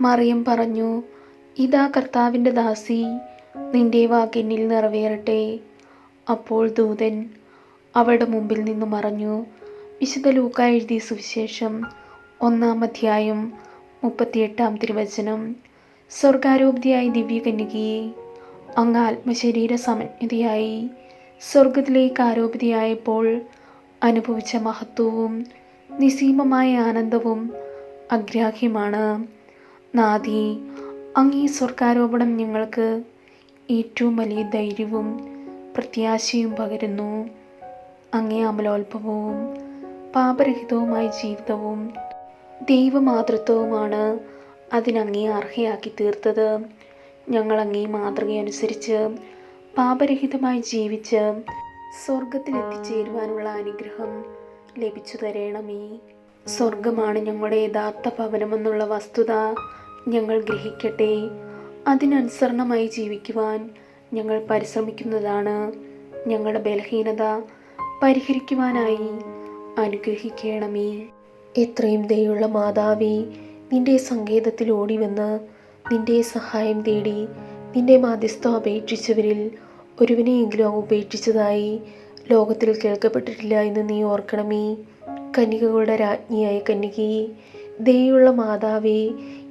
മറിയം പറഞ്ഞു ഇതാ കർത്താവിന്റെ ദാസി നിന്റെ വാക്കിനിൽ നിറവേറട്ടെ. അപ്പോൾ ദൂതൻ അവളുടെ മുമ്പിൽ നിന്ന് മറഞ്ഞു. വിശുദ്ധ ലൂക്ക എഴുതിയ സുവിശേഷം ഒന്നാം അധ്യായം മുപ്പത്തിയെട്ടാം തിരുവചനം. സ്വർഗാരോഗ്യയായി ദിവ്യകന്യകയെ അങ്ങ് ആത്മശരീര സമന്വതയായി. സ്വർഗത്തിലേക്ക് ആരോപിതയായപ്പോൾ അനുഭവിച്ച മഹത്വവും നിസീമമായ ആനന്ദവും അഗ്രാഹ്യമാണ്. നാദി അങ്ങീ സ്വർഗാരോപണം ഞങ്ങൾക്ക് ഏറ്റവും വലിയ ധൈര്യവും പ്രത്യാശയും പകരുന്നു. അങ്ങേ അമലോത്ഭവവും പാപരഹിതവുമായ ജീവിതവും ദൈവമാതൃത്വവുമാണ് അതിനങ്ങേ അർഹയാക്കി തീർത്തത്. ഞങ്ങൾ അങ്ങേ മാതൃകയനുസരിച്ച് പാപരഹിതമായി ജീവിച്ച് സ്വർഗത്തിലെത്തിച്ചേരുവാനുള്ള അനുഗ്രഹം ലഭിച്ചു തരണമേ സ്വർഗമാണ് ഞങ്ങളുടെ യഥാർത്ഥ ഭവനമെന്നുള്ള വസ്തുത. ഞങ്ങൾ ഗ്രഹിക്കട്ടെ. അതിനനുസരണമായി ജീവിക്കുവാൻ ഞങ്ങൾ പരിശ്രമിക്കുന്നതാണ്. ഞങ്ങളുടെ ബലഹീനത പരിഹരിക്കുവാനായി അനുഗ്രഹിക്കണമേ. എത്രയും ദയുള്ള മാതാവേ നിന്റെ സങ്കേതത്തിൽ ഓടിവന്ന് നിന്റെ സഹായം തേടി നിന്റെ മാധ്യസ്ഥം അപേക്ഷിച്ചവരിൽ ഒരുവിനെയെങ്കിലും ഉപേക്ഷിച്ചതായി ലോകത്തിൽ കേൾക്കപ്പെട്ടിട്ടില്ല എന്ന് നീ ഓർക്കണമേ. കന്യകകളുടെ രാജ്ഞിയായ കന്യകയെ ദയുള്ള മാതാവേ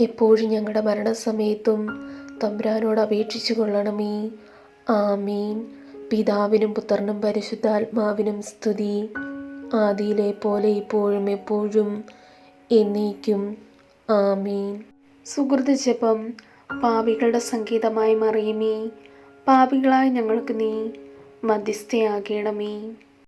എപ്പോഴും ഞങ്ങളുടെ മരണസമയത്തും തമ്പുരാനോട് അപേക്ഷിച്ചു കൊള്ളണമേ. ആമീൻ. പിതാവിനും പുത്രനും പരിശുദ്ധാത്മാവിനും സ്തുതി. ആദിയിലെ പോലെ ഇപ്പോഴും എപ്പോഴും എന്നേക്കും. ആമീൻ. സുഹൃത്ത് ജപം പാപികളുടെ സംഗീതമായി മറിയമേ. പാപികളായ ഞങ്ങൾക്ക് നീ മധ്യസ്ഥയാകണമേ.